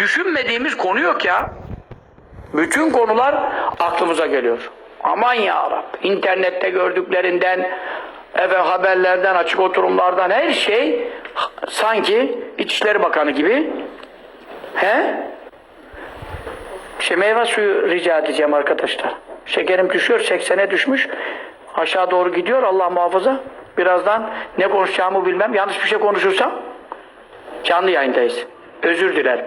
düşünmediğimiz konu yok ya. Bütün konular aklımıza geliyor. Aman ya Rab. İnternette gördüklerinden, eve haberlerden, açık oturumlardan her şey sanki İçişleri Bakanı gibi. He? İşte meyve suyu rica edeceğim arkadaşlar. Şekerim düşüyor, 80'e düşmüş. Aşağı doğru gidiyor Allah muhafaza. Birazdan ne konuşacağımı bilmem. Yanlış bir şey konuşursam canlı yayındayız. Özür dilerim.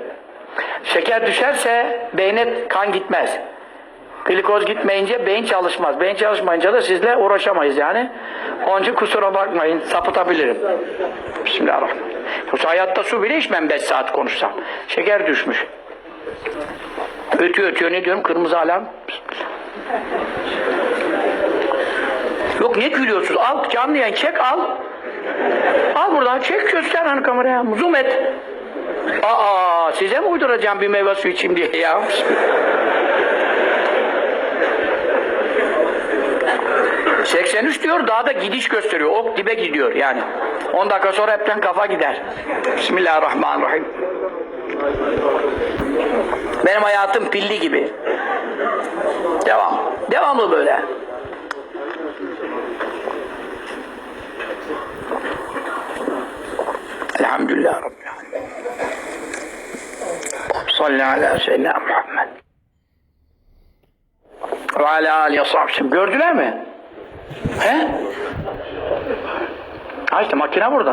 Şeker düşerse beyne kan gitmez. Glikoz gitmeyince beyin çalışmaz. Beyin çalışmayınca da sizle uğraşamayız yani. Onun için kusura bakmayın. Sapıtabilirim. Bismillahirrahmanirrahim. Yoksa hayatta su bile içmem 5 saat konuşsam. Şeker düşmüş. Ötüyor ötüyor ne diyorum? Kırmızı alarm. Yok ne gülüyorsunuz? Al canlı yayın çek al. Al buradan çek göster hani kameraya. Zoom et. Aa size mi uyduracağım bir meyve suyu içeyim diye ya? ...83 diyor daha da gidiş gösteriyor. Ok dibe gidiyor yani. 10 dakika sonra hepten kafa gider. Bismillahirrahmanirrahim. Benim hayatım pilli gibi. Devam. Devamlı böyle. Elhamdülillah Alemin. Salli ala seyyidina Muhammed. Ve ala alihi sahbihi. Gördüler mi? He? Ha makine burada.